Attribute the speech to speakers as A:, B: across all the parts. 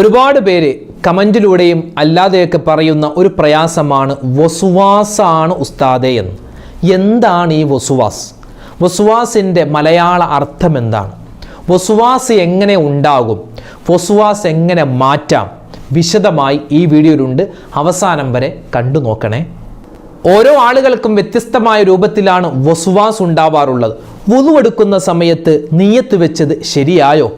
A: ഒരുപാട് പേര് കമന്റിലൂടെയും അല്ലാതെയൊക്കെ പറയുന്ന ഒരു പ്രയാസമാണ് വസുവാസാണ് ഉസ്താദേ എന്ന്. എന്താണ് ഈ വസുവാസ്? വസുവാസിന്റെ മലയാള അർത്ഥം എന്താണ്? വസുവാസ് എങ്ങനെ ഉണ്ടാകും? വസുവാസ് എങ്ങനെ മാറ്റാം? വിശദമായി ഈ വീഡിയോയിലുണ്ട്. അവസാനം വരെ കണ്ടു നോക്കണേ. ഓരോ ആളുകൾക്കും വ്യത്യസ്തമായ രൂപത്തിലാണ് വസുവാസ് ഉണ്ടാവാറുള്ളത്. വുളുവെടുക്കുന്ന സമയത്ത് നീയത്ത് വെച്ചത് ശരിയായോ?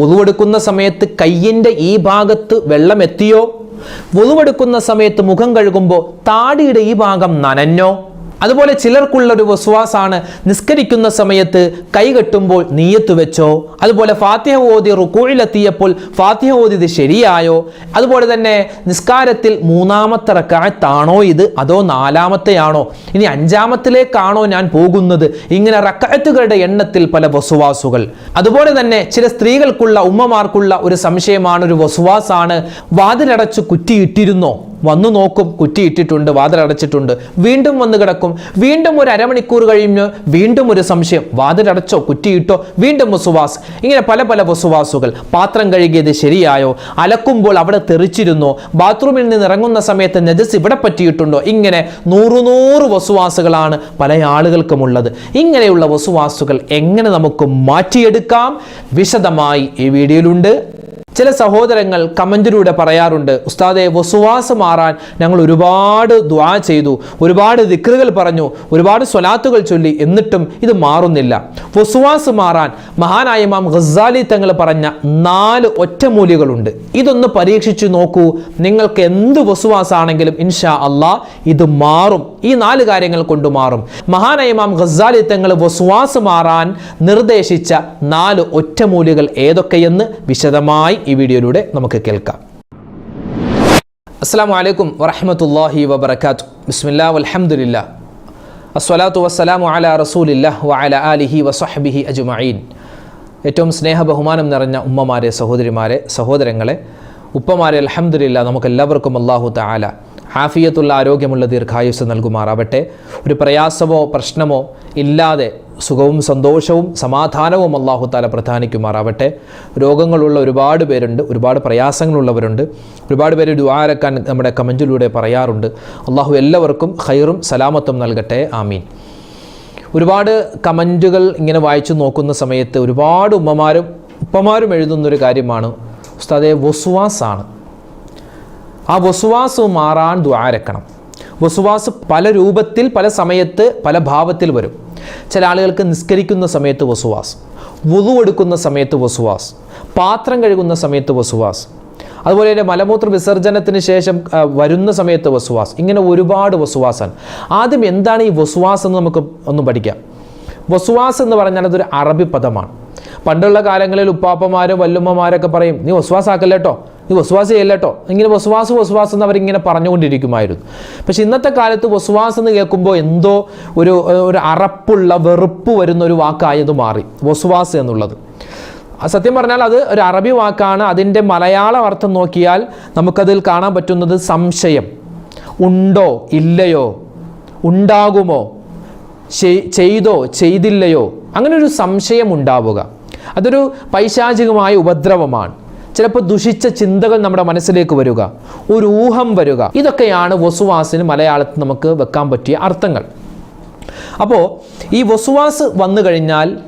A: വുളുവെടുക്കുന്ന സമയത്ത് കയ്യിന്റെ ഈ ഭാഗത്ത് വെള്ളം എത്തിയോ വുളുവെടുക്കുന്ന സമയത്ത് മുഖം കഴുകുമ്പോൾ താടിയുടെ ഈ ഭാഗം നനഞ്ഞോ? അതുപോലെ ചിലർക്കുള്ള ഒരു വസുവാസാണ് നിസ്കരിക്കുന്ന സമയത്ത് കൈകെട്ടുമ്പോൾ നീയത്ത് വെച്ചോ. അതുപോലെ ഫാത്തിഹ ഓതി റുക്കൂഴിലെത്തിയപ്പോൾ ഫാത്തിഹ ഓതിയത് ശരിയായോ. അതുപോലെ തന്നെ നിസ്കാരത്തിൽ മൂന്നാമത്തെ റക്കായത്താണോ ഇത് അതോ നാലാമത്തെയാണോ? ഇനി അഞ്ചാമത്തിലേക്കാണോ ഞാൻ പോകുന്നത്? ഇങ്ങനെ റക്കായത്തുകളുടെ എണ്ണത്തിൽ പല വസുവാസുകൾ അതുപോലെ തന്നെ ചില സ്ത്രീകൾക്കുള്ള ഉമ്മമാർക്കുള്ള ഒരു സംശയമാണ് ഒരു വസുവാസാണ് വാതിലടച്ച് കുറ്റിയിട്ടിരുന്നോ? വന്നു നോക്കും കുറ്റിയിട്ടിട്ടുണ്ട് വാതിലടച്ചിട്ടുണ്ട്. വീണ്ടും വന്ന് കിടക്കും. വീണ്ടും ഒരു അരമണിക്കൂർ കഴിഞ്ഞ് വീണ്ടും ഒരു സംശയം. വാതിലടച്ചോ കുറ്റിയിട്ടോ? വീണ്ടും വസുവാസ്. ഇങ്ങനെ പല പല വസുവാസുകൾ. പാത്രം കഴുകിയത് ശരിയായോ? അലക്കുമ്പോൾ അവിടെ തെറിച്ചിരുന്നോ? ബാത്റൂമിൽ നിന്ന് ഇറങ്ങുന്ന സമയത്ത് നജസ് ഇവിടെ പറ്റിയിട്ടുണ്ടോ? ഇങ്ങനെ നൂറുനൂറ് വസുവാസുകളാണ് പല ആളുകൾക്കുമുള്ളത്. ഇങ്ങനെയുള്ള വസുവാസുകൾ എങ്ങനെ നമുക്ക് മാറ്റിയെടുക്കാം? വിശദമായി ഈ വീഡിയോയിലുണ്ട്. ചില സഹോദരങ്ങൾ കമന്റിലൂടെ പറയാറുണ്ട് ഉസ്താദെ വസുവാസ് മാറാൻ ഞങ്ങൾ ഒരുപാട് ദ്വാ ചെയ്തു ഒരുപാട് ദിക്റുകൾ പറഞ്ഞു ഒരുപാട് സ്വലാത്തുകൾ ചൊല്ലി എന്നിട്ടും ഇത് മാറുന്നില്ല. വസുവാസ് മാറാൻ മഹാനായ മാം ഖസാലി തങ്ങൾ പറഞ്ഞ നാല് ഒറ്റമൂലികളുണ്ട്. ഇതൊന്ന് പരീക്ഷിച്ചു നോക്കൂ നിങ്ങൾക്ക് എന്ത് വസുവാസാണെങ്കിലും ഇൻഷാ അള്ളാ ഇത് മാറും. ഈ നാല് കാര്യങ്ങൾ കൊണ്ട് മാറും. മഹാനായ മാം ഖസാലി തങ്ങൾ വസുവാസ് മാറാൻ നിർദ്ദേശിച്ച നാല് ഒറ്റമൂലികൾ ഏതൊക്കെയെന്ന് വിശദമായി ഈ വീഡിയോയിലൂടെ നമുക്ക് കേൾക്കാം. അസ്സാം വലൈക്കും വറഹമത്തല്ലാഹി വബർക്കാത്തു ബിസ്മില്ലാ വൽഹംദുലില്ലാ അസ്വലാത്തു വസ്സലാമു അല റസൂലില്ലാ വഅല ആലിഹി വസഹബിഹി അജുമീൻ ഏറ്റവും സ്നേഹ ബഹുമാനം നിറഞ്ഞ ഉമ്മമാരെ സഹോദരിമാരെ സഹോദരങ്ങളെ ഉപ്പമാരെ അലഹമുല്ല നമുക്ക് എല്ലാവർക്കും അള്ളാഹു തആല ഹാഫിയത്തുള്ള ആരോഗ്യമുള്ള ദീർഘായുസ് നൽകുമാറാവട്ടെ. ഒരു പ്രയാസമോ പ്രശ്നമോ ഇല്ലാതെ സുഖവും സന്തോഷവും സമാധാനവും അള്ളാഹു താല പ്രധാനിക്കുമാറാവട്ടെ. രോഗങ്ങളുള്ള ഒരുപാട് പേരുണ്ട് ഒരുപാട് പ്രയാസങ്ങളുള്ളവരുണ്ട്. ഒരുപാട് പേര് ദുആരക്കാൻ നമ്മുടെ കമന്റിലൂടെ പറയാറുണ്ട്. അള്ളാഹു എല്ലാവർക്കും ഖൈറും സലാമത്തും നൽകട്ടെ. ആമീൻ. ഒരുപാട് കമന്റുകൾ ഇങ്ങനെ വായിച്ചു നോക്കുന്ന സമയത്ത് ഒരുപാട് ഉമ്മമാരും ഉപ്പമാരും എഴുതുന്നൊരു കാര്യമാണ്. ഉസ്താദെ വസുവാസാണ്. ആ വസുവാസ് മാറാൻ ദ്വാരക്കണം വസുവാസ് പല രൂപത്തിൽ പല സമയത്ത് പല ഭാവത്തിൽ വരും. ചില ആളുകൾക്ക് നിസ്കരിക്കുന്ന സമയത്ത് വസുവാസ് വുതു എടുക്കുന്ന സമയത്ത് വസുവാസ് പാത്രം കഴുകുന്ന സമയത്ത് വസുവാസ് അതുപോലെ തന്നെ മലമൂത്ര വിസർജനത്തിന് ശേഷം വരുന്ന സമയത്ത് വസുവാസ് ഇങ്ങനെ ഒരുപാട് വസുവാസാണ് ആദ്യം എന്താണ് ഈ വസുവാസ് എന്ന് നമുക്ക് ഒന്ന് പഠിക്കാം. വസുവാസ് എന്ന് പറഞ്ഞാൽ അതൊരു അറബി പദമാണ്. പണ്ടുള്ള കാലങ്ങളിൽ ഉപ്പാപ്പമാരും വല്ലുമ്മമാരൊക്കെ പറയും നീ വസുവാസാക്കല്ലേട്ടോ? നീ വസുവാസ് ചെയ്യല്ലേട്ടോ ഇങ്ങനെ വസുവാസ് വസുവാസ് എന്ന് അവരിങ്ങനെ പറഞ്ഞുകൊണ്ടിരിക്കുമായിരുന്നു. പക്ഷെ ഇന്നത്തെ കാലത്ത് വസുവാസ് എന്ന് കേൾക്കുമ്പോൾ എന്തോ ഒരു ഒരു അറപ്പുള്ള വെറുപ്പ് വരുന്ന ഒരു വാക്കായത് മാറി. വസുവാസ് എന്നുള്ളത്. സത്യം പറഞ്ഞാൽ അത് ഒരു അറബി വാക്കാണ്. അതിന്റെ മലയാളം അർത്ഥം നോക്കിയാൽ നമുക്കതിൽ കാണാൻ പറ്റുന്നത് സംശയം. ഉണ്ടോ? ഇല്ലയോ? ഉണ്ടാകുമോ? ചെയ്തോ? ചെയ്തില്ലയോ? അങ്ങനെ ഒരു സംശയം ഉണ്ടാവുക. അതൊരു പൈശാചികമായ ഉപദ്രവമാണ്. ചിലപ്പോൾ ദുഷിച്ച ചിന്തകൾ നമ്മുടെ മനസ്സിലേക്ക് വരിക ഒരു ഊഹം വരിക. ഇതൊക്കെയാണ് വസുവാസിന് മലയാളത്തിൽ നമുക്ക് വെക്കാൻ പറ്റിയ അർത്ഥങ്ങൾ. അപ്പോൾ ഈ വസുവാസ് വന്നു കഴിഞ്ഞാൽ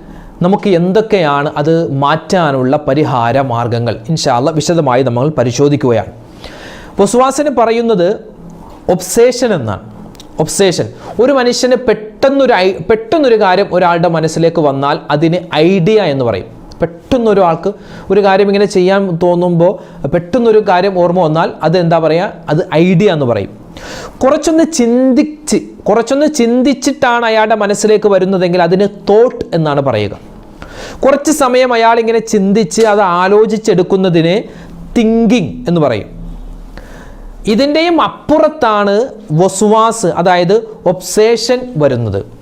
A: നമുക്ക് എന്തൊക്കെയാണ് അത് മാറ്റാനുള്ള പരിഹാര മാർഗങ്ങൾ? ഇൻഷാല്ല വിശദമായി നമ്മൾ പരിശോധിക്കുകയാണ്. വസുവാസിന് പറയുന്നത് ഒബ്സേഷൻ എന്നാണ്. ഒബ്സേഷൻ. ഒരു മനുഷ്യന് പെട്ടെന്നൊരു പെട്ടെന്നൊരു കാര്യം ഒരാളുടെ മനസ്സിലേക്ക് വന്നാൽ അതിന് ഐഡിയ എന്ന് പറയും. പെട്ടെന്നൊരാൾക്ക് ഒരു കാര്യം ഇങ്ങനെ ചെയ്യാൻ തോന്നുമ്പോൾ പെട്ടെന്നൊരു കാര്യം ഓർമ്മ വന്നാൽ അത് എന്താ പറയുക അത് ഐഡിയ എന്ന് പറയും. കുറച്ചൊന്ന് ചിന്തിച്ച് കുറച്ചൊന്ന് ചിന്തിച്ചിട്ടാണ് അയാളുടെ മനസ്സിലേക്ക് വരുന്നതെങ്കിൽ അതിന് തോട്ട് എന്നാണ് പറയുക. കുറച്ച് സമയം അയാൾ ഇങ്ങനെ ചിന്തിച്ച് അത് ആലോചിച്ചെടുക്കുന്നതിന് തിങ്കിങ് എന്ന് പറയും. ഇതിന്റെയും അപ്പുറത്താണ് വസുവാസ് അതായത് ഒബ്സേഷൻ വരുന്നത്.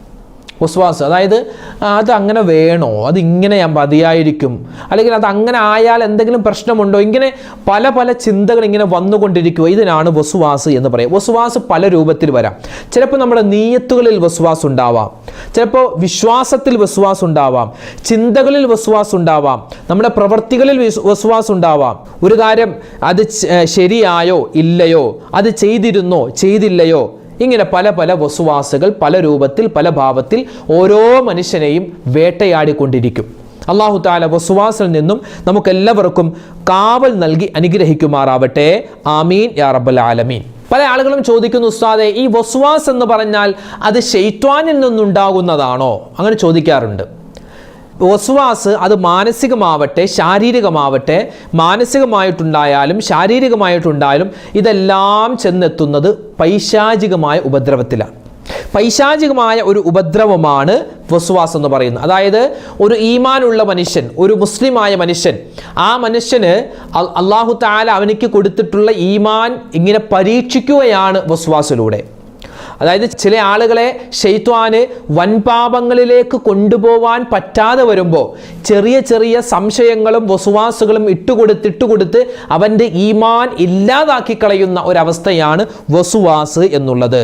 A: വസ്വാസ് അതായത് അത് അങ്ങനെ വേണോ? അതിങ്ങനെ ഞാൻ മതിയായിരിക്കും. അല്ലെങ്കിൽ അത് അങ്ങനെ ആയാൽ എന്തെങ്കിലും പ്രശ്നമുണ്ടോ? ഇങ്ങനെ പല പല ചിന്തകൾ ഇങ്ങനെ വന്നുകൊണ്ടിരിക്കുക. ഇതിനാണ് വസുവാസ് എന്ന് പറയുക വസുവാസ് പല രൂപത്തിൽ വരാം. ചിലപ്പോൾ നമ്മുടെ നീയത്തുകളിൽ വസുവാസ് ഉണ്ടാവാം. ചിലപ്പോൾ വിശ്വാസത്തിൽ വസുവാസ് ഉണ്ടാവാം. ചിന്തകളിൽ വസുവാസ് ഉണ്ടാവാം. നമ്മുടെ പ്രവൃത്തികളിൽ വിസ്- വസുവാസ് ഉണ്ടാവാം. ഒരു കാര്യം അത് ശരിയായോ? ഇല്ലയോ? അത് ചെയ്തിരുന്നോ? ചെയ്തില്ലയോ? ഇങ്ങനെ പല പല വസുവാസുകൾ പല രൂപത്തിൽ പല ഭാവത്തിൽ ഓരോ മനുഷ്യനെയും വേട്ടയാടിക്കൊണ്ടിരിക്കും. അള്ളാഹു താല വസുവാസിൽ നിന്നും നമുക്കെല്ലാവർക്കും കാവൽ നൽകി അനുഗ്രഹിക്കുമാറാവട്ടെ. ആമീൻ യാ റബ്ബൽ ആലമീൻ. പല ആളുകളും ചോദിക്കുന്നു ഉസ്താദെ ഈ വസുവാസ് എന്ന് പറഞ്ഞാൽ അത് ഷെയ്ത്വാനിൽ നിന്നുണ്ടാകുന്നതാണോ? അങ്ങനെ ചോദിക്കാറുണ്ട്. വസുവാസ് അത് മാനസികമാവട്ടെ ശാരീരികമാവട്ടെ മാനസികമായിട്ടുണ്ടായാലും ശാരീരികമായിട്ടുണ്ടായാലും ഇതെല്ലാം ചെന്നെത്തുന്നത് പൈശാചികമായ ഉപദ്രവത്തിലാണ്. പൈശാചികമായ ഒരു ഉപദ്രവമാണ് വസ്വാസ് എന്ന് പറയുന്നത്. അതായത് ഒരു ഈമാനുള്ള മനുഷ്യൻ ഒരു മുസ്ലിമായ മനുഷ്യൻ ആ മനുഷ്യന് അള്ളാഹു താല അവനിക്ക് കൊടുത്തിട്ടുള്ള ഈമാൻ ഇങ്ങനെ പരീക്ഷിക്കുകയാണ് വസുവാസിലൂടെ. അതായത് ചില ആളുകളെ ഷെയ്ത്വാന് വൻപാപങ്ങളിലേക്ക് കൊണ്ടുപോവാൻ പറ്റാതെ വരുമ്പോൾ ചെറിയ ചെറിയ സംശയങ്ങളും വസുവാസുകളും ഇട്ടുകൊടുത്ത് ഇട്ടുകൊടുത്ത് അവന്റെ ഈമാൻ ഇല്ലാതാക്കി കളയുന്ന ഒരവസ്ഥയാണ് വസുവാസ് എന്നുള്ളത്.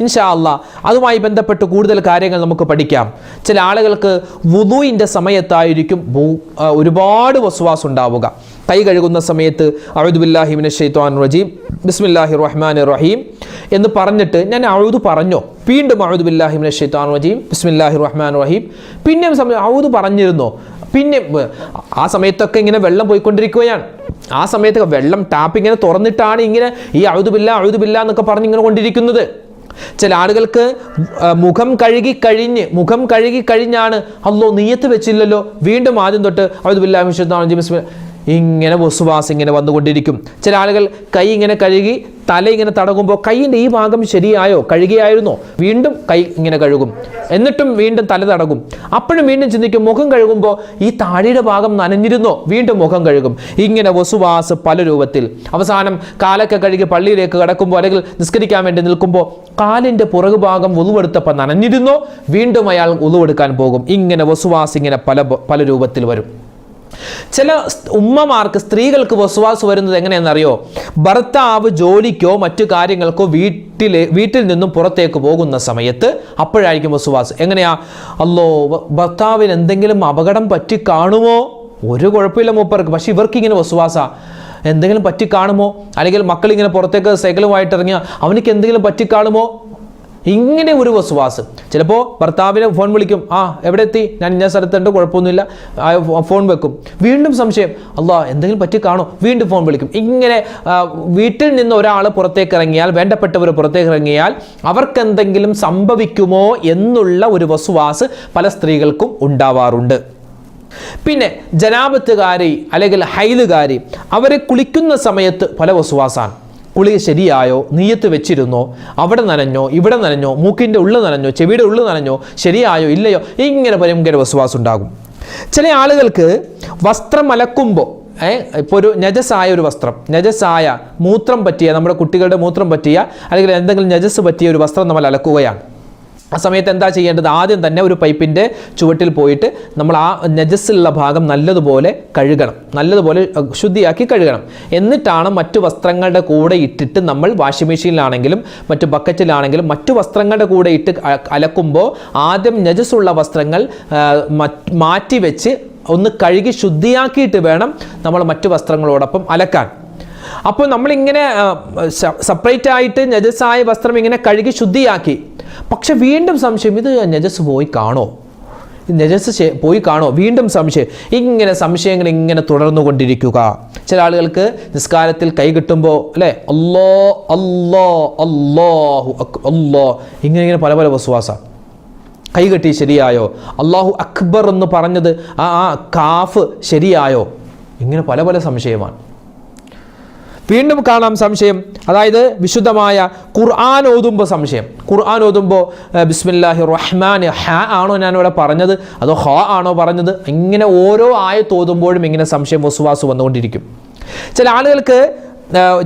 A: ഇൻഷാ അല്ലാ അതുമായി ബന്ധപ്പെട്ട് കൂടുതൽ കാര്യങ്ങൾ നമുക്ക് പഠിക്കാം. ചില ആളുകൾക്ക് വുദുവിന്റെ സമയത്തായിരിക്കും ഒരുപാട് വസുവാസ് ഉണ്ടാവുക. കൈ കഴുകുന്ന സമയത്ത് അഴുദുബില്ലാഹിമിൻ ഷെയ്ത്വാൻ റജീം ബിസ്മില്ലാഹി റഹ്മാൻ റഹീം എന്ന് പറഞ്ഞിട്ട് ഞാൻ അഴുതു പറഞ്ഞോ? വീണ്ടും അഴുദുബില്ലാഹിമിൻ ഷെയ്ത്വാൻ റജീം ബിസ്മില്ലാഹി റഹ്മാൻ റഹീം. പിന്നെയും സമയം അഴുതു പറഞ്ഞിരുന്നോ? പിന്നെ ആ സമയത്തൊക്കെ ഇങ്ങനെ വെള്ളം പോയിക്കൊണ്ടിരിക്കുകയാണ്. ആ സമയത്ത് വെള്ളം ടാപ്പ് ഇങ്ങനെ തുറന്നിട്ടാണ് ഇങ്ങനെ ഈ അഴുതുബില്ല അഴുതുബില്ല എന്നൊക്കെ പറഞ്ഞ് ഇങ്ങനെ കൊണ്ടിരിക്കുന്നത്. ചില ആളുകൾക്ക് മുഖം കഴുകി കഴിഞ്ഞ് മുഖം കഴുകി കഴിഞ്ഞാണ് അല്ലോ നീയത്ത് വെച്ചില്ലല്ലോ. വീണ്ടും ആദ്യം തൊട്ട് അഴുതുബില്ലാ ഇങ്ങനെ വസുവാസ് ഇങ്ങനെ വന്നുകൊണ്ടിരിക്കും. ചില ആളുകൾ കൈ ഇങ്ങനെ കഴുകി തല ഇങ്ങനെ തടകുമ്പോൾ കൈയിന്റെ ഈ ഭാഗം ശരിയായോ കഴുകിയായിരുന്നോ? വീണ്ടും കൈ ഇങ്ങനെ കഴുകും. എന്നിട്ടും വീണ്ടും തല തടകും അപ്പോഴും വീണ്ടും ചിന്തിക്കും മുഖം കഴുകുമ്പോൾ ഈ താഴെയുടെ ഭാഗം നനഞ്ഞിരുന്നോ? വീണ്ടും മുഖം കഴുകും. ഇങ്ങനെ വസുവാസ് പല രൂപത്തിൽ. അവസാനം കാലൊക്കെ കഴുകി പള്ളിയിലേക്ക് കടക്കുമ്പോൾ അല്ലെങ്കിൽ നിസ്കരിക്കാൻ വേണ്ടി നിൽക്കുമ്പോൾ കാലിന്റെ പുറകു ഭാഗം ഉളുവെടുത്തപ്പോൾ നനഞ്ഞിരുന്നോ? വീണ്ടും അയാൾ ഉളുവെടുക്കാൻ പോകും. ഇങ്ങനെ വസുവാസ് ഇങ്ങനെ പല പല രൂപത്തിൽ വരും. ചില ഉമ്മമാർക്ക് സ്ത്രീകൾക്ക് വസുവാസ് വരുന്നത് എങ്ങനെയെന്നറിയോ? ഭർത്താവ് ജോലിക്കോ മറ്റു കാര്യങ്ങൾക്കോ വീട്ടിലെ വീട്ടിൽ നിന്നും പുറത്തേക്ക് പോകുന്ന സമയത്ത് അപ്പോഴായിരിക്കും വസുവാസ്. എങ്ങനെയാ? അല്ലോ ഭർത്താവിന് എന്തെങ്കിലും അപകടം പറ്റി കാണുമോ ഒരു കുഴപ്പമില്ല മൂപ്പർക്ക്. പക്ഷെ ഇവർക്ക് ഇങ്ങനെ വസുവാസ. എന്തെങ്കിലും പറ്റി കാണുമോ അല്ലെങ്കിൽ മക്കൾ ഇങ്ങനെ പുറത്തേക്ക് സൈക്കിളുമായിട്ട് ഇറങ്ങിയ അവനിക്ക് എന്തെങ്കിലും പറ്റി കാണുമോ ഇങ്ങനെ ഒരു വസുവാസ്. ചിലപ്പോൾ ഭർത്താവിനെ ഫോൺ വിളിക്കും ആ എവിടെ എത്തി ഞാൻ ഇന്ന സ്ഥലത്തുണ്ട് കുഴപ്പമൊന്നുമില്ല. ഫോൺ വെക്കും. വീണ്ടും സംശയം അല്ലാ എന്തെങ്കിലും പറ്റി കാണോ വീണ്ടും ഫോൺ വിളിക്കും. ഇങ്ങനെ വീട്ടിൽ നിന്ന് ഒരാൾ പുറത്തേക്ക് ഇറങ്ങിയാൽ വേണ്ടപ്പെട്ടവർ പുറത്തേക്ക് ഇറങ്ങിയാൽ അവർക്കെന്തെങ്കിലും സംഭവിക്കുമോ എന്നുള്ള ഒരു വസുവാസ് പല സ്ത്രീകൾക്കും ഉണ്ടാവാറുണ്ട്. പിന്നെ ജനാപത്തുകാരി അല്ലെങ്കിൽ ഹൈലുകാരി അവരെ കുളിക്കുന്ന സമയത്ത് പല വസുവാസാണ്. കുളി ശരിയായോ? നീയത്ത് വെച്ചിരുന്നോ? അവിടെ നനഞ്ഞോ? ഇവിടെ നനഞ്ഞോ? മൂക്കിന്റെ ഉള്ളു നനഞ്ഞോ? ചെവിയുടെ ഉള്ളു നനഞ്ഞോ? ശരിയായോ? ഇല്ലയോ? ഇങ്ങനെ ഭയങ്കര വിശ്വാസം ഉണ്ടാകും ചില ആളുകൾക്ക് വസ്ത്രം അലക്കുമ്പോൾ ഇപ്പോൾ ഒരു നജസായ ഒരു വസ്ത്രം നജസായ മൂത്രം പറ്റിയ നമ്മുടെ കുട്ടികളുടെ മൂത്രം പറ്റിയ അല്ലെങ്കിൽ എന്തെങ്കിലും നജസ് പറ്റിയ ഒരു വസ്ത്രം നമ്മൾ അലക്കുകയാണ്. ആ സമയത്ത് എന്താ ചെയ്യേണ്ടത്? ആദ്യം തന്നെ ഒരു പൈപ്പിന്റെ ചുവട്ടിൽ പോയിട്ട് നമ്മൾ ആ നജസ്സുള്ള ഭാഗം നല്ലതുപോലെ കഴുകണം. നല്ലതുപോലെ ശുദ്ധിയാക്കി കഴുകണം. എന്നിട്ടാണ് മറ്റു വസ്ത്രങ്ങളുടെ കൂടെ ഇട്ടിട്ട് നമ്മൾ വാഷിംഗ് മെഷീനിലാണെങ്കിലും മറ്റു ബക്കറ്റിലാണെങ്കിലും മറ്റു വസ്ത്രങ്ങളുടെ കൂടെ ഇട്ട് അലക്കുമ്പോൾ ആദ്യം നജസ്സുള്ള വസ്ത്രങ്ങൾ മാറ്റി വെച്ച് ഒന്ന് കഴുകി ശുദ്ധിയാക്കിയിട്ട് വേണം നമ്മൾ മറ്റു വസ്ത്രങ്ങളോടൊപ്പം അലക്കാൻ. അപ്പോൾ നമ്മളിങ്ങനെ സെപ്പറേറ്റ് ആയിട്ട് നജസ്സായ വസ്ത്രം ഇങ്ങനെ കഴുകി ശുദ്ധിയാക്കി. പക്ഷെ വീണ്ടും സംശയം ഇത് നജസ് പോയി കാണോ? നജസ് പോയി കാണോ? വീണ്ടും സംശയം. ഇങ്ങനെ സംശയങ്ങൾ ഇങ്ങനെ തുടർന്നു കൊണ്ടിരിക്കുക ചില ആളുകൾക്ക് നിസ്കാരത്തിൽ കൈ കിട്ടുമ്പോൾ അല്ലേ? അല്ലോ അല്ലോ അല്ലാഹു അല്ലോ. ഇങ്ങനെ ഇങ്ങനെ പല പല വസ്വാസ കൈ കെട്ടി ശരിയായോ? അള്ളാഹു അക്ബർ എന്ന് പറഞ്ഞത് ആ ആ കാഫ് ശരിയായോ? ഇങ്ങനെ പല പല സംശയമാണ്. വീണ്ടും കാണാം സംശയം. അതായത് വിശുദ്ധമായ ഖുർആൻ ഓതുമ്പോൾ സംശയം. ഖുർആൻ ഓതുമ്പോൾ ബിസ്മില്ലാഹി റഹ്മാൻ ഹ ആണോ ഞാനിവിടെ പറഞ്ഞത്? അതോ ഹ ആണോ പറഞ്ഞത്? ഇങ്ങനെ ഓരോ ആയത്ത് ഓതുമ്പോഴും ഇങ്ങനെ സംശയം വസുവാസ് വന്നുകൊണ്ടിരിക്കും. ചില ആളുകൾക്ക്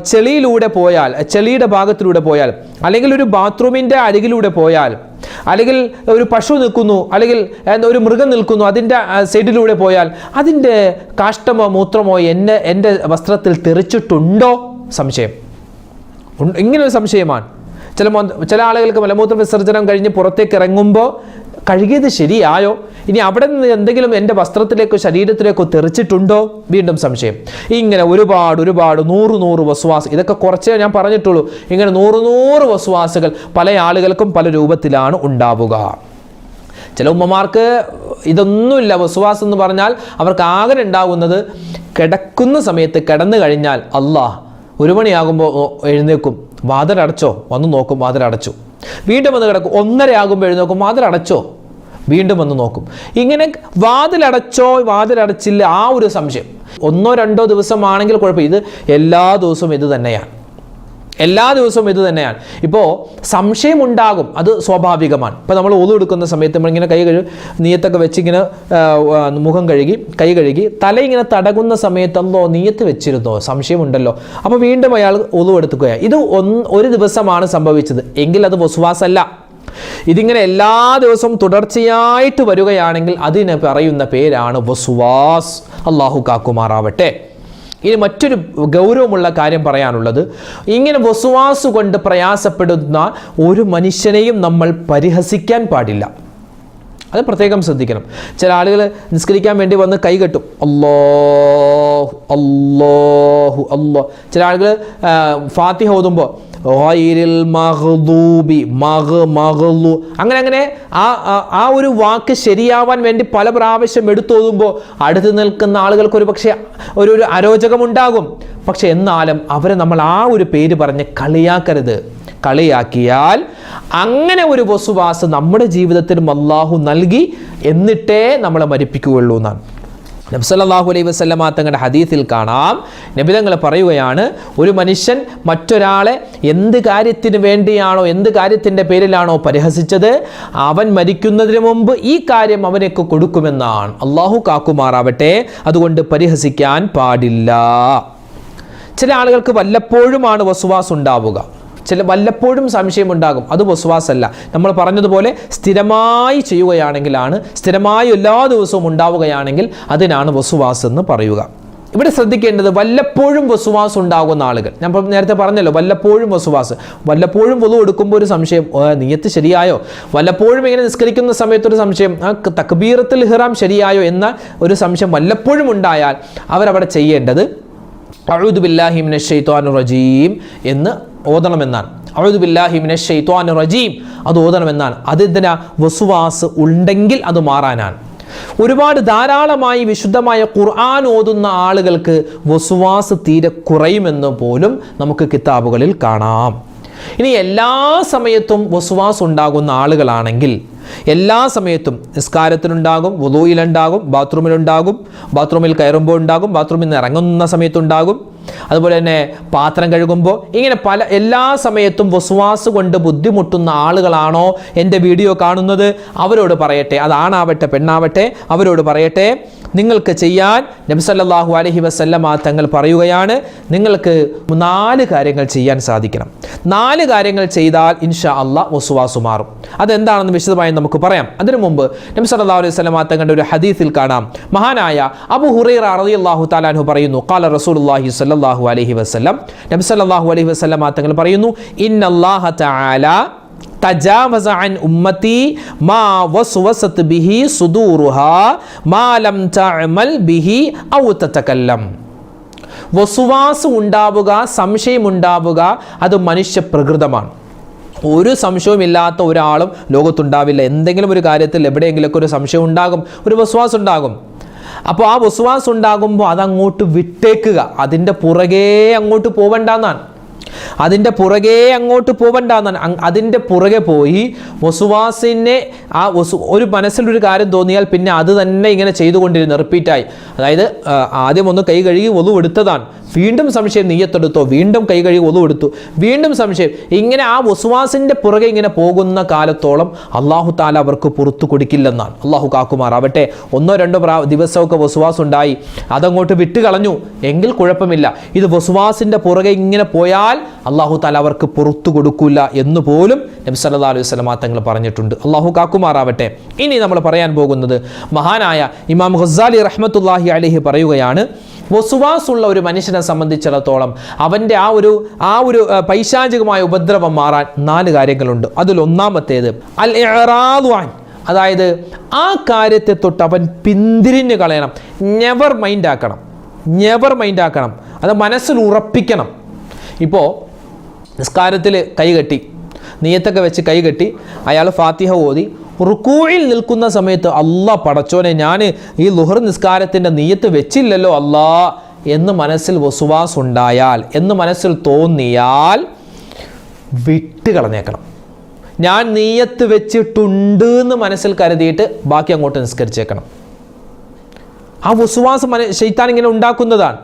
A: ചെളിയിലൂടെ പോയാൽ ചെളിയുടെ ഭാഗത്തിലൂടെ പോയാൽ അല്ലെങ്കിൽ ഒരു ബാത്റൂമിന്റെ അരികിലൂടെ പോയാൽ അല്ലെങ്കിൽ ഒരു പശു നിൽക്കുന്നു അല്ലെങ്കിൽ ഒരു മൃഗം നിൽക്കുന്നു അതിന്റെ സൈഡിലൂടെ പോയാൽ അതിന്റെ കാഷ്ടമോ മൂത്രമോ എന്നെ എന്റെ വസ്ത്രത്തിൽ തെറിച്ചിട്ടുണ്ടോ? സംശയം. ഇങ്ങനൊരു ഇങ്ങനെ സംശയമാണ്. ചില ചില ആളുകൾക്ക് മലമൂത്ര വിസർജനം കഴിഞ്ഞ് പുറത്തേക്ക് ഇറങ്ങുമ്പോൾ കഴുകിയത് ശരിയായോ? ഇനി അവിടെ നിന്ന് എന്തെങ്കിലും എന്റെ വസ്ത്രത്തിലേക്കോ ശരീരത്തിലേക്കോ തെറിച്ചിട്ടുണ്ടോ? വീണ്ടും സംശയം. ഇങ്ങനെ ഒരുപാട് ഒരുപാട് നൂറ് നൂറ് വസ്വാസ്. ഇതൊക്കെ കുറച്ചേ ഞാൻ പറഞ്ഞിട്ടുള്ളൂ. ഇങ്ങനെ നൂറ് നൂറ് വസ്വാസുകൾ പല ആളുകൾക്കും പല രൂപത്തിലാണ് ഉണ്ടാവുക. ചില ഉമ്മമാർക്ക് ഇതൊന്നുമില്ല. വസ്വാസ് എന്ന് പറഞ്ഞാൽ അവർക്ക് ആകെ ഉണ്ടാകുന്നത് കിടക്കുന്ന സമയത്ത് കിടന്നു കഴിഞ്ഞാൽ അള്ളാഹ് ഒരു മണിയാകുമ്പോൾ എഴുന്നേക്കും വാതിലടച്ചോ? വന്ന് നോക്കും വാതിലടച്ചു. വീണ്ടും വന്ന് കിടക്കും. ഒന്നര ആകുമ്പോൾ എഴുന്നേക്കും വാതിലടച്ചോ? വീണ്ടും വന്ന് നോക്കും. ഇങ്ങനെ വാതിലടച്ചോ വാതിലടച്ചില്ല. ആ ഒരു സംശയം. ഒന്നോ രണ്ടോ ദിവസമാണെങ്കിൽ കുഴപ്പം ഇത് എല്ലാ ദിവസവും ഇത് തന്നെയാണ്. എല്ലാ ദിവസവും ഇത് തന്നെയാണ്. ഇപ്പോൾ സംശയമുണ്ടാകും. അത് സ്വാഭാവികമാണ്. ഇപ്പോൾ നമ്മൾ ഒതു എടുക്കുന്ന സമയത്ത് നമ്മളിങ്ങനെ കൈ കഴുകി നീയത്തൊക്കെ വെച്ച് ഇങ്ങനെ ആ, ആ, മുഖം കഴുകി കൈ കഴുകി തല ഇങ്ങനെ തടകുന്ന സമയത്ത് എന്തോ നീയത്ത് വെച്ചിരുന്നോ? സംശയമുണ്ടല്ലോ. അപ്പോൾ വീണ്ടും അയാൾ ഒതു എടുക്കുകയാണ്. ഇത് ഒരു ദിവസമാണ് സംഭവിച്ചത്. എങ്കിൽ അത് വസുവാസല്ല. ഇതിങ്ങനെ എല്ലാ ദിവസവും തുടർച്ചയായിട്ട് വരികയാണെങ്കിൽ അതിന് പറയുന്ന പേരാണ് വസുവാസ്. അള്ളാഹു കാക്കുമാറാവട്ടെ. ഇനി മറ്റൊരു ഗൗരവമുള്ള കാര്യം പറയാനുള്ളത്. ഇങ്ങനെ വസുവാസ് കൊണ്ട് പ്രയാസപ്പെടുന്ന ഒരു മനുഷ്യനെയും നമ്മൾ പരിഹസിക്കാൻ പാടില്ല. അത് പ്രത്യേകം ശ്രദ്ധിക്കണം. ചില ആളുകൾ നിസ്കരിക്കാൻ വേണ്ടി വന്ന് കൈ കെട്ടും. അല്ലാഹു അല്ലാഹു അല്ലോ. ചില ആളുകൾ ഫാത്തിഹ ഓതുമ്പോൾ അങ്ങനെ അങ്ങനെ ആ- ആ ഒരു വാക്ക് ശരിയാവാൻ വേണ്ടി പല പ്രാവശ്യം എടുത്തോതുമ്പോൾ അടുത്ത് നിൽക്കുന്ന ആളുകൾക്ക് ഒരു പക്ഷേ ഒരു ഒരു അരോചകമുണ്ടാകും. പക്ഷെ എന്നാലും അവരെ നമ്മൾ ആ ഒരു പേര് പറഞ്ഞ് കളിയാക്കരുത്. കളിയാക്കിയാൽ അങ്ങനെ ഒരു വസുവാസ് നമ്മുടെ ജീവിതത്തിൽ അള്ളാഹു നൽകി എന്നിട്ടേ നമ്മളെ മരിപ്പിക്കുകയുള്ളൂ എന്നാണ്. നബ്സല്ലാഹു അലൈഹി വസ്ലമ തങ്ങളുടെ ഹദീസിൽ കാണാം. നബിതങ്ങൾ പറയുകയാണ് ഒരു മനുഷ്യൻ മറ്റൊരാളെ എന്ത് കാര്യത്തിന് വേണ്ടിയാണോ എന്ത് കാര്യത്തിന്റെ പേരിലാണോ പരിഹസിച്ചത് അവൻ മരിക്കുന്നതിന് മുമ്പ് ഈ കാര്യം അവനൊക്കെ കൊടുക്കുമെന്നാണ്. അള്ളാഹു കാക്കുമാറാവട്ടെ അതുകൊണ്ട് പരിഹസിക്കാൻ പാടില്ല. ചില ആളുകൾക്ക് വല്ലപ്പോഴുമാണ് വസുവാസ് ഉണ്ടാവുക. ചില വല്ലപ്പോഴും സംശയമുണ്ടാകും അത് വസ്വാസല്ല നമ്മൾ പറഞ്ഞതുപോലെ സ്ഥിരമായി ചെയ്യുകയാണെങ്കിലാണ് സ്ഥിരമായി എല്ലാ ദിവസവും ഉണ്ടാവുകയാണെങ്കിൽ അതിനാണ് വസുവാസ് എന്ന് പറയുക. ഇവിടെ ശ്രദ്ധിക്കേണ്ടത് വല്ലപ്പോഴും വസുവാസ് ഉണ്ടാകുന്ന ആളുകൾ. ഞാൻ നേരത്തെ പറഞ്ഞല്ലോ വല്ലപ്പോഴും വസുവാസ് വല്ലപ്പോഴും പൊതു എടുക്കുമ്പോൾ ഒരു സംശയം "ഓ, നീയത്ത് ശരിയായോ? വല്ലപ്പോഴും ഇങ്ങനെ നിസ്കരിക്കുന്ന സമയത്തൊരു സംശയം ആ തക്ബീറത്തിൽ ഹിറാം ശരിയായോ? എന്ന ഒരു സംശയം വല്ലപ്പോഴും ഉണ്ടായാൽ അവരവിടെ ചെയ്യേണ്ടത് അഴുദു ബില്ലാഹി മിനശ് റജീം എന്ന് ഓതണമെന്നാണ്. റജീം അത് ഓതണമെന്നാണ്. അതെന്തിനാ? വസുവാസ് ഉണ്ടെങ്കിൽ അത് മാറാനാണ്. ഒരുപാട് ധാരാളമായി വിശുദ്ധമായ ഖുർആൻ ഓതുന്ന ആളുകൾക്ക് വസുവാസ് തീരെ കുറയുമെന്ന് പോലും നമുക്ക് കിതാബുകളിൽ കാണാം. ഇനി എല്ലാ സമയത്തും വസുവാസ് ഉണ്ടാകുന്ന ആളുകളാണെങ്കിൽ എല്ലാ സമയത്തും നിസ്കാരത്തിനുണ്ടാകും വുതൂയിലുണ്ടാകും ബാത്റൂമിലുണ്ടാകും ബാത്റൂമിൽ കയറുമ്പോൾ ഉണ്ടാകും ബാത്റൂമിൽ നിന്ന് ഇറങ്ങുന്ന സമയത്തുണ്ടാകും അതുപോലെ തന്നെ പാത്രം കഴുകുമ്പോൾ ഇങ്ങനെ പല എല്ലാ സമയത്തും വസ്വാസ് കൊണ്ട് ബുദ്ധിമുട്ടുന്ന ആളുകളാണോ എന്റെ വീഡിയോ കാണുന്നത്? അവരോട് പറയട്ടെ. അതാണാവട്ടെ പെണ്ണാവട്ടെ അവരോട് പറയട്ടെ. നിങ്ങൾക്ക് ചെയ്യാൻ നബ്സല്ലാഹു അലഹി വസല്ലമ തങ്ങൾ പറയുകയാണ് നിങ്ങൾക്ക് നാല് കാര്യങ്ങൾ ചെയ്യാൻ സാധിക്കണം. നാല് കാര്യങ്ങൾ ചെയ്താൽ ഇൻഷാ അള്ളാഹ് വസുവാസു മാറും. അതെന്താണെന്ന് വിശദമായി നമുക്ക് പറയാം. അതിനു മുമ്പ് നബ്സല്ലാ അലൈഹി വസല്ലമ തങ്ങളുടെ ഒരു ഹദീസിൽ കാണാം. മഹാനായ അബു ഹുറൈറ അറിയാഹു താലാൻഹു പറയുന്നു കാല ഖാല റസൂലുള്ളാഹി സ്വല്ലല്ലാഹു അലഹി വസ്ലം നബി സല്ലല്ലാഹു അലൈഹി വസല്ലമ തങ്ങൾ പറയുന്നു ഇന്നല്ലാഹ തആല തജാവസ അൻ ഉമ്മത്തി മാ വസ്വസത് ബിഹി സുദൂറുഹാ മാ ലം തഅമൽ ബിഹി ഔ തതകല്ലം. വസുവാസ് ഉണ്ടാവുക സംശയമുണ്ടാവുക അത് മനുഷ്യ പ്രകൃതമാണ്. ഒരു സംശയവുമില്ലാത്ത ഒരാളും ലോകത്തുണ്ടാവില്ല. എന്തെങ്കിലും ഒരു കാര്യത്തിൽ എവിടെയെങ്കിലുമൊക്കെ ഒരു സംശയം ഉണ്ടാകും ഒരു വസ്വാസ് ഉണ്ടാകും. അപ്പോൾ ആ വിശ്വാസം ഉണ്ടാകുമ്പോൾ അതങ്ങോട്ട് വിട്ടേക്കുക. അതിന്റെ പുറകെ അങ്ങോട്ട് പോവണ്ടെന്നാണ് അതിന്റെ പുറകെ അങ്ങോട്ട് പോവണ്ടെന്നാണ് അതിന്റെ പുറകെ പോയി വസുവാസിനെ ആ വസു ഒരു മനസ്സിലൊരു കാര്യം തോന്നിയാൽ പിന്നെ അത് തന്നെ ഇങ്ങനെ ചെയ്തുകൊണ്ടിരുന്നു റിപ്പീറ്റായി. അതായത് ആദ്യം ഒന്ന് കൈ കഴുകി ഒതു എടുത്തതാണ്. വീണ്ടും സംശയം നീയത്തെടുത്തോ വീണ്ടും കൈ കഴുകി ഒതു എടുത്തു. വീണ്ടും സംശയം. ഇങ്ങനെ ആ വസുവാസിന്റെ പുറകെ ഇങ്ങനെ പോകുന്ന കാലത്തോളം അള്ളാഹു താല അവർക്ക് പുറത്തു കൊടുക്കില്ലെന്നാണ്. അള്ളാഹു കാക്കുമാറാവട്ടെ. ഒന്നോ രണ്ടോ പ്രാ ദിവസമൊക്കെ വസുവാസ് ഉണ്ടായി അതങ്ങോട്ട് വിട്ടുകളഞ്ഞു. എങ്കിൽ കുഴപ്പമില്ല. ഇത് വസുവാസിന്റെ പുറകെ ഇങ്ങനെ പോയാൽ അള്ളാഹു താല അവർക്ക് പുറത്തു കൊടുക്കില്ല എന്ന് പോലും നബി സല്ലാ അലൈഹി സ്വലമാ തങ്ങൾ പറഞ്ഞിട്ടുണ്ട്. അള്ളാഹു കാക്കുമാറാവട്ടെ. ഇനി നമ്മൾ പറയാൻ പോകുന്നത് മഹാനായ ഇമാം ഖസാലി റഹ്മത്തുല്ലാഹി അലഹി പറയുകയാണ് വസുവാസ് ഉള്ള ഒരു മനുഷ്യനെ സംബന്ധിച്ചിടത്തോളം അവന്റെ ആ ഒരു ആ ഒരു പൈശാചികമായ ഉപദ്രവം മാറാൻ നാല് കാര്യങ്ങളുണ്ട്. അതിൽ ഒന്നാമത്തേത് അൽ എറാദ്വാൻ അതായത് ആ കാര്യത്തെ തൊട്ട് അവൻ പിന്തിരിഞ്ഞ് കളയണം. നെവർ മൈൻഡ് ആക്കണം. നെവർ മൈൻഡ് ആക്കണം. അത് മനസ്സിൽ ഉറപ്പിക്കണം. ഇപ്പോൾ നിസ്കാരത്തിൽ കൈകെട്ടി നീയത്തൊക്കെ വെച്ച് കൈകെട്ടി അയാൾ ഫാത്തിഹ ഓതി റുക്കൂയിൽ നിൽക്കുന്ന സമയത്ത് അള്ളാ പടച്ചോനെ ഞാൻ ഈ ലുഹർ നിസ്കാരത്തിന്റെ നീയത്ത് വെച്ചില്ലല്ലോ അല്ലാ എന്ന് മനസ്സിൽ വസുവാസ് ഉണ്ടായാൽ എന്ന് മനസ്സിൽ തോന്നിയാൽ വിട്ട് കളഞ്ഞേക്കണം. ഞാൻ നീയത്ത് വെച്ചിട്ടുണ്ട് എന്ന് മനസ്സിൽ കരുതിയിട്ട് ബാക്കി അങ്ങോട്ട് നിസ്കരിച്ചേക്കണം. ആ വസുവാസ് മന ശൈത്താൻ ഇങ്ങനെ ഉണ്ടാക്കുന്നതാണ്.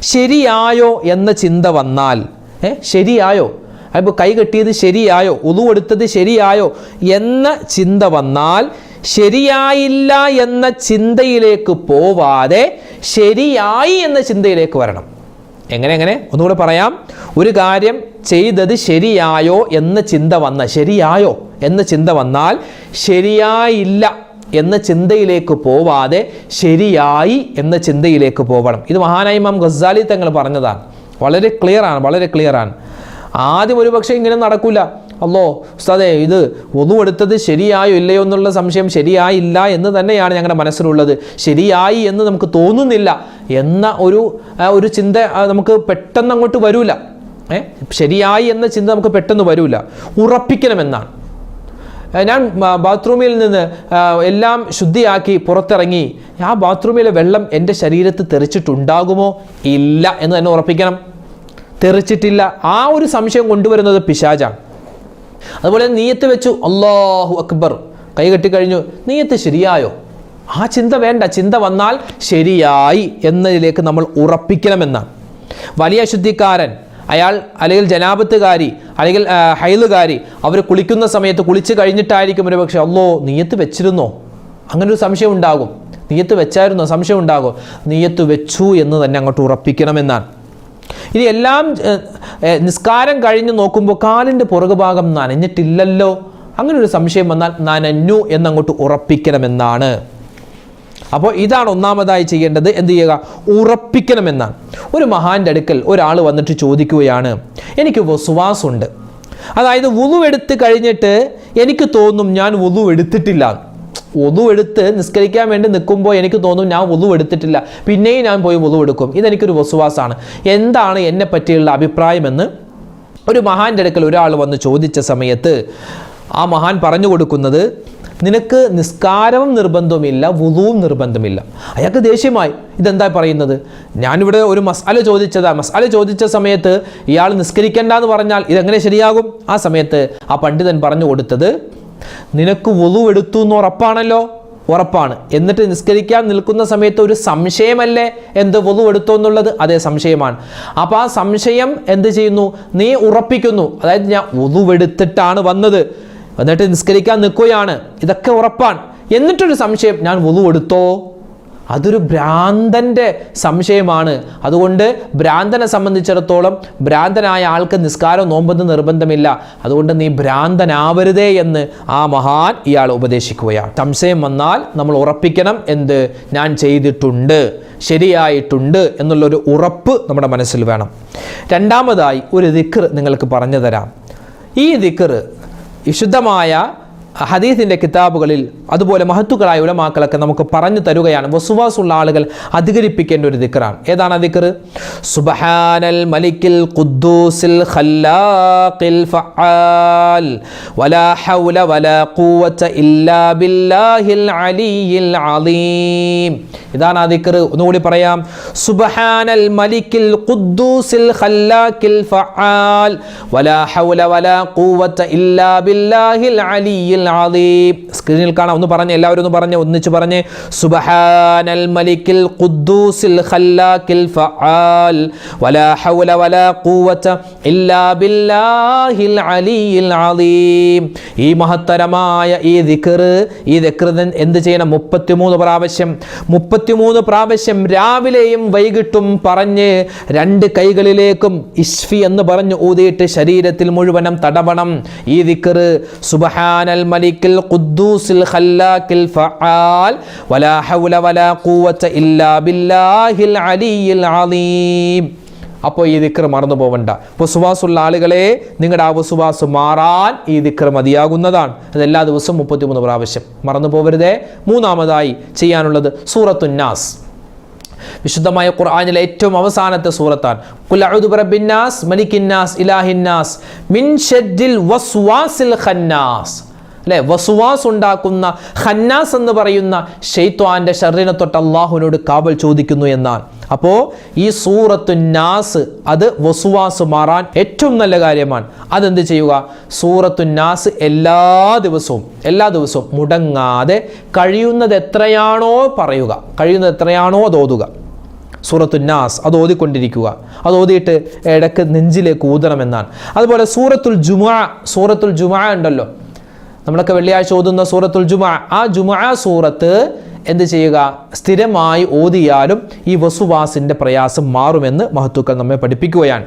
A: ശരിയായോ എന്ന ചിന്ത വന്നാൽ ഏ ശരിയായോ? അപ്പോൾ കൈ കെട്ടിയത് ശരിയായോ? ഉതു എടുത്തത് ശരിയായോ? എന്ന ചിന്ത വന്നാൽ ശരിയായില്ല എന്ന ചിന്തയിലേക്ക് പോവാതെ ശരിയായി എന്ന ചിന്തയിലേക്ക് വരണം. എങ്ങനെ എങ്ങനെ? ഒന്നുകൂടെ പറയാം. ഒരു കാര്യം ചെയ്തത് ശരിയായോ എന്ന ചിന്ത വന്ന ശരിയായോ എന്ന ചിന്ത വന്നാൽ ശരിയായില്ല എന്ന ചിന്തയിലേക്ക് പോവാതെ ശരിയായി എന്ന ചിന്തയിലേക്ക് പോകണം ഇത് മഹാനായി ഇമാം ഗസാലി തങ്ങൾ പറഞ്ഞതാണ്. വളരെ ക്ലിയർ ആണ് വളരെ ക്ലിയർ ആണ്. ആദ്യം ഒരു പക്ഷേ ഇങ്ങനെ നടക്കില്ല അല്ലോ ഉസ്താദേ ഇത് ഒന്നു എടുത്തത് ശരിയായോ ഇല്ലയോ എന്നുള്ള സംശയം ശരിയായില്ല എന്ന് തന്നെയാണ് ഞങ്ങളുടെ മനസ്സിലുള്ളത്. ശരിയായി എന്ന് നമുക്ക് തോന്നുന്നില്ല എന്ന ഒരു ഒരു ചിന്ത നമുക്ക് പെട്ടെന്ന് അങ്ങോട്ട് വരൂല. ശരിയായി എന്ന ചിന്ത നമുക്ക് പെട്ടെന്ന് വരൂല. ഉറപ്പിക്കണമെന്നാണ്. ഞാൻ ബാത്റൂമിൽ നിന്ന് എല്ലാം ശുദ്ധിയാക്കി പുറത്തിറങ്ങി. ആ ബാത്റൂമിലെ വെള്ളം എന്റെ ശരീരത്ത് തെറിച്ചിട്ടുണ്ടാകുമോ? ഇല്ല എന്ന് തന്നെ ഉറപ്പിക്കണം. തെറിച്ചിട്ടില്ല. ആ ഒരു സംശയം കൊണ്ടുവരുന്നത് പിശാജാണ് അതുപോലെ നീയത്ത് വെച്ചു അള്ളാഹു അക്ബർ. കൈ കെട്ടിക്കഴിഞ്ഞു നീയത്ത് ശരിയായോ? ആ ചിന്ത വേണ്ട. ചിന്ത വന്നാൽ ശരിയായി എന്നതിലേക്ക് നമ്മൾ ഉറപ്പിക്കണമെന്നാണ്. വലിയ അശുദ്ധിക്കാരൻ അയാൾ അല്ലെങ്കിൽ ജനാപത്തുകാരി അല്ലെങ്കിൽ ഹൈലുകാരി അവർ കുളിക്കുന്ന സമയത്ത് കുളിച്ച് കഴിഞ്ഞിട്ടായിരിക്കും ഒരു പക്ഷേ അല്ലോ നീയത്ത് വെച്ചിരുന്നോ? അങ്ങനൊരു സംശയം ഉണ്ടാകും. നീയത്ത് വെച്ചായിരുന്നോ? സംശയം ഉണ്ടാകും. നീയത്ത് വെച്ചു എന്ന് തന്നെ അങ്ങോട്ട് ഉറപ്പിക്കണമെന്നാണ്. ഇനി എല്ലാം നിസ്കാരം കഴിഞ്ഞ് നോക്കുമ്പോൾ കാലിന്റെ പുറകുഭാഗം നനഞ്ഞിട്ടില്ലല്ലോ. അങ്ങനെ ഒരു സംശയം വന്നാൽ നനഞ്ഞു എന്നങ്ങോട്ട് ഉറപ്പിക്കണമെന്നാണ്. അപ്പോൾ ഇതാണ് ഒന്നാമതായി ചെയ്യേണ്ടത് എന്ത് ചെയ്യുക? ഉറപ്പിക്കണമെന്നാണ്. ഒരു മഹാന്റെ അടുക്കൽ ഒരാൾ വന്നിട്ട് ചോദിക്കുകയാണ് എനിക്ക് വസുവാസുണ്ട്. അതായത് വുളു എടുത്ത് കഴിഞ്ഞിട്ട് എനിക്ക് തോന്നും ഞാൻ വുളു എടുത്തിട്ടില്ല. ഒതു എടുത്ത് നിസ്കരിക്കാൻ വേണ്ടി നിൽക്കുമ്പോൾ എനിക്ക് തോന്നും ഞാൻ ഒതു എടുത്തിട്ടില്ല. പിന്നെയും ഞാൻ പോയി ഒതു എടുക്കും. ഇതെനിക്കൊരു വസുവാസാണ്. എന്താണ് എന്നെ പറ്റിയുള്ള അഭിപ്രായമെന്ന്? ഒരു മഹാന്റെ അടുക്കൽ ഒരാൾ വന്ന് ചോദിച്ച സമയത്ത് ആ മഹാൻ പറഞ്ഞു കൊടുക്കുന്നത് നിനക്ക് നിസ്കാരവും നിർബന്ധമില്ല വുതുവും നിർബന്ധമില്ല അയാൾക്ക് ദേഷ്യമായി ഇതെന്താ പറയുന്നത്? ഞാനിവിടെ ഒരു മസാല ചോദിച്ചതാ. മസാല ചോദിച്ച സമയത്ത് ഇയാൾ നിസ്കരിക്കേണ്ട എന്ന് പറഞ്ഞാൽ ഇതെങ്ങനെ ശരിയാകും? ആ സമയത്ത് ആ പണ്ഡിതൻ പറഞ്ഞു കൊടുത്തത് നിനക്ക് വുതു എടുത്തു എന്ന് ഉറപ്പാണല്ലോ? ഉറപ്പാണ്. എന്നിട്ട് നിസ്കരിക്കാൻ നിൽക്കുന്ന സമയത്ത് ഒരു സംശയമല്ലേ? എന്ത് വധു എടുത്തോ എന്നുള്ളത്? അതേ സംശയമാണ്. അപ്പോൾ ആ സംശയം എന്ത് ചെയ്യുന്നു? നീ ഉറപ്പിക്കുന്നു. അതായത് ഞാൻ വധുവെടുത്തിട്ടാണ് വന്നത്. എന്നിട്ട് നിസ്കരിക്കാൻ നിൽക്കുകയാണ്. ഇതൊക്കെ ഉറപ്പാണ്. എന്നിട്ടൊരു സംശയം ഞാൻ വുളു എടുത്തോ? അതൊരു ഭ്രാന്തന്റെ സംശയമാണ്. അതുകൊണ്ട് ഭ്രാന്തനെ സംബന്ധിച്ചിടത്തോളം ഭ്രാന്തനായ ആൾക്ക് നിസ്കാരം നോമ്പെന്ന് നിർബന്ധമില്ല. അതുകൊണ്ട് നീ ഭ്രാന്തനാവരുതേ എന്ന് ആ മഹാൻ ഇയാൾ ഉപദേശിക്കുകയാണ്. സംശയം വന്നാൽ നമ്മൾ ഉറപ്പിക്കണം എന്ത്? ഞാൻ ചെയ്തിട്ടുണ്ട് ശരിയായിട്ടുണ്ട് എന്നുള്ളൊരു ഉറപ്പ് നമ്മുടെ മനസ്സിൽ വേണം. രണ്ടാമതായി ഒരു ദിക്കർ നിങ്ങൾക്ക് പറഞ്ഞു തരാം. ഈ ദിക്കർ വിശുദ്ധമായ ഹദീസിന്റെ കിതാബുകളിൽ അതുപോലെ മഹത്തുക്കളായ ഉലമാക്കളൊക്കെ നമുക്ക് പറഞ്ഞു തരുകയാണ്. വസുവാസുള്ള ആളുകൾ അധികരിപ്പിക്കേണ്ട ഒരു ദിക്കറാണ് ഏതാണ് ദിക്കർ സുബഹാനൽ മലിക്കിൽ ഖുദ്ദൂസിൽ ഖല്ലാഖിൽ ഫഅൽ വലാ ഹൗല വലാ ഖുവത ഇല്ലാ ബില്ലാഹിൽ അലിയിൽ അലീം. ഇതാണ് ആ ദിക്കർ ഒന്നുകൂടി പറയാം. സുബഹാനൽ മലിക്കിൽ ഖുദ്ദൂസിൽ ഖല്ലാഖിൽ ഫഅൽ വലാ ഹൗല വലാ ഖുവത ഇല്ലാ ബില്ലാഹിൽ അലിയിൽ അലീം സ്ക്രീനിൽ കാണാം. ഒന്ന് പറഞ്ഞ് എല്ലാവരും ഒന്ന് പറഞ്ഞ് ഒന്നിച്ച് പറഞ്ഞ്. സുബ്ഹാനൽ മലിക്കിൽ ഖുദ്ദൂസിൽ ഖല്ലാക്കിൽ ഫആൽ. വലാ ഹൗല വലാ ഖുവത ഇല്ലാ ബില്ലാഹിൽ അലിയിൽ അലീം ഈ മഹത്തരമായ ഈ ദിക്ർ ഈ ദിക്ർ എന്ത് ചെയ്യണം? മുപ്പത്തിമൂന്ന് പ്രാവശ്യം. മുപ്പത്തിമൂന്ന് പ്രാവശ്യം രാവിലെയും വൈകിട്ടും പറഞ്ഞ് രണ്ട് കൈകളിലേക്കും ഇഷ്ഫി എന്ന് പറഞ്ഞ് ഊതിയിട്ട് ശരീരത്തിൽ മുഴുവനും തടവണം. ഈ ദിക്ർ സുബ്ഹാനൽ മലിക്കിൽ ഖുദ്ദൂസിൽ ഖല്ലാക്കിൽ ഫആൽ. വലാ ഹൗല വലാ ഖുവത ഇല്ലാ ബില്ലാഹിൽ അലിയിൽ അലീം അപ്പോൾ ഈ ദിക്ർ മറന്നു പോവണ്ട. വസുവാസുള്ള ആളുകളെ നിങ്ങളുടെ ആ വസുവാസ് മാറാൻ ഈ ദിക്ർ മതിയാകുന്നതാണ്. അത് എല്ലാ ദിവസവും മുപ്പത്തിമൂന്ന് പ്രാവശ്യം. മറന്നു പോവരുതേ. മൂന്നാമതായി ചെയ്യാനുള്ളത് സൂറത്തുന്നാസ് വിശുദ്ധമായ ഖുർആാനിലെ ഏറ്റവും അവസാനത്തെ സൂറത്താണ്. ബിറബ്ബിന്നാസ് മലിക്കിന്നാസ് ഇലാഹിന്നാസ് മിൻ ഷദ്ദിൽ വസ്വാസിൽ ഖന്നാസ്. അല്ലെ? വസുവാസ് ഉണ്ടാക്കുന്ന ഖന്നാസ് എന്ന് പറയുന്ന ഷെയ്ത്വാന്റെ ഷർറിനെ തൊട്ട് അള്ളാഹുവിനോട് കാവൽ ചോദിക്കുന്നു എന്നാണ്. അപ്പോൾ ഈ സൂറത്തു നാസ് അത് വസുവാസ് മാറാൻ ഏറ്റവും നല്ല കാര്യമാണ്. അതെന്ത് ചെയ്യുക? സൂറത്തു നാസ് എല്ലാ ദിവസവും എല്ലാ ദിവസവും മുടങ്ങാതെ കഴിയുന്നത് എത്രയാണോ പറയുക. കഴിയുന്നത് എത്രയാണോ അത് ഓതുക. സൂറത്തു നാസ് അത് ഓതിക്കൊണ്ടിരിക്കുക. അത് ഓതിയിട്ട് ഇടയ്ക്ക് നെഞ്ചിലേക്ക് ഊതണമെന്നാണ് അതുപോലെ സൂറത്തുൽ ജുമാ സൂറത്തുൽ ജുമാ ഉണ്ടല്ലോ. നമ്മളൊക്കെ വെള്ളിയാഴ്ച ഓതുന്ന സൂറത്തുൽ ജുമ. ആ ജുമാ സൂറത്ത് എന്ത് ചെയ്യുക? സ്ഥിരമായി ഓതിയാലും ഈ വസുവാസിന്റെ പ്രയാസം മാറുമെന്ന് മഹത്തുക്കൾ നമ്മെ പഠിപ്പിക്കുകയാണ്.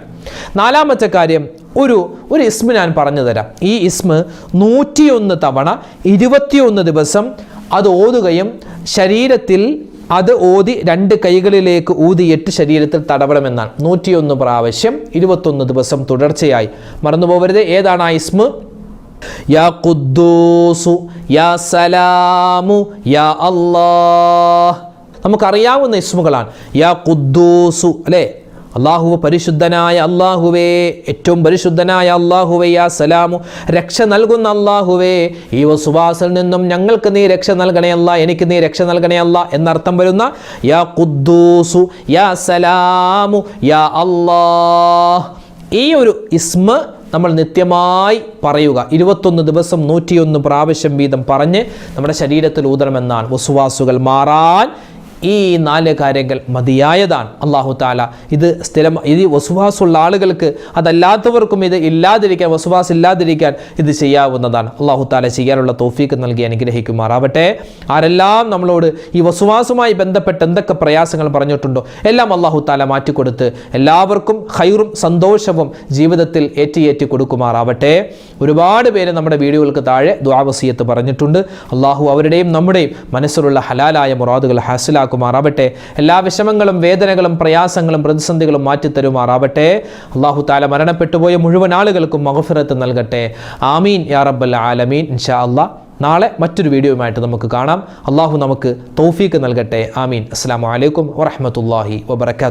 A: നാലാമത്തെ കാര്യം ഒരു ഒരു ഇസ്മ ഞാൻ പറഞ്ഞു തരാം. ഈ ഇസ്മ നൂറ്റിയൊന്ന് തവണ ഇരുപത്തിയൊന്ന് ദിവസം അത് ഓതുകയും ശരീരത്തിൽ അത് ഓതി രണ്ട് കൈകളിലേക്ക് ഊതിയിട്ട് ശരീരത്തിൽ തടവണമെന്നാണ്. നൂറ്റിയൊന്ന് പ്രാവശ്യം ഇരുപത്തൊന്ന് ദിവസം തുടർച്ചയായി. മറന്നുപോകരുത്. ഏതാണ് ആ ഇസ്മ? യാ ഖുദ്ദൂസു യാ സലാമു യാ അല്ലാഹ്. നമുക്കറിയാവുന്ന ഇസ്മുകളാണ്. യാ ഖുദ്ദൂസു അല്ലേ? അള്ളാഹു പരിശുദ്ധനായ അള്ളാഹുവേ ഏറ്റവും പരിശുദ്ധനായ അള്ളാഹുവേ യാ സലാമു രക്ഷ നൽകുന്ന അള്ളാഹുവേ ഈ വസുവാസിൽ നിന്നും ഞങ്ങൾക്ക് നീ രക്ഷ നൽകണേ എനിക്ക് നീ രക്ഷ നൽകണേ എന്നർത്ഥം വരുന്ന യാ ഖുദ്ദൂസു യാ സലാമു യാ അല്ലാഹ്. ഈ ഒരു ഇസ്മ നമ്മൾ നിത്യമായി പറയുക. ഇരുപത്തൊന്ന് ദിവസം നൂറ്റിയൊന്ന് പ്രാവശ്യം വീതം പറഞ്ഞ് നമ്മുടെ ശരീരത്തിൽ ഊതണമെന്നാണ്. വസുവാസുകൾ മാറാൻ ഈ നാല് കാര്യങ്ങൾ മതിയായതാണ്. അള്ളാഹു താല ഇത് സ്ഥിരം ഇത് വസുവാസുള്ള ആളുകൾക്ക് അതല്ലാത്തവർക്കും ഇത് ഇല്ലാതിരിക്കാൻ വസുവാസ് ഇല്ലാതിരിക്കാൻ ഇത് ചെയ്യാവുന്നതാണ്. അള്ളാഹു താല ചെയ്യാനുള്ള തോഫീക്ക് നൽകി അനുഗ്രഹിക്കുമാറാവട്ടെ. ആരെല്ലാം നമ്മളോട് ഈ വസുവാസുമായി ബന്ധപ്പെട്ട് എന്തൊക്കെ പ്രയാസങ്ങൾ പറഞ്ഞിട്ടുണ്ടോ എല്ലാം അള്ളാഹു താല മാറ്റിക്കൊടുത്ത് എല്ലാവർക്കും ഹൈറും സന്തോഷവും ജീവിതത്തിൽ ഏറ്റിയേറ്റി കൊടുക്കുമാറാവട്ടെ. ഒരുപാട് പേര് നമ്മുടെ വീഡിയോകൾക്ക് താഴെ ദ്വാവസീയത്ത് പറഞ്ഞിട്ടുണ്ട്. അള്ളാഹു അവരുടെയും നമ്മുടെയും മനസ്സിലുള്ള ഹലാലായ മുറാദുകൾ ഹാസിലാക്കുമാറാവട്ടെ എല്ലാ വിഷമങ്ങളും വേദനകളും പ്രയാസങ്ങളും പ്രതിസന്ധികളും മാറ്റിത്തരുമാറാവട്ടെ. അള്ളാഹു താല മരണപ്പെട്ടുപോയ മുഴുവൻ ആളുകൾക്കും മഹഫിറത്ത് നൽകട്ടെ. ആമീൻ യാ റബ്ബൽ ആലമീൻ. ഇൻഷാ അള്ളാ നാളെ മറ്റൊരു വീഡിയോയുമായിട്ട് നമുക്ക് കാണാം. അള്ളാഹു നമുക്ക് തൗഫീക്ക് നൽകട്ടെ. ആമീൻ. അസ്സാം വലൈക്കും വറഹമത്തല്ലാഹി വബർക്കാത്തു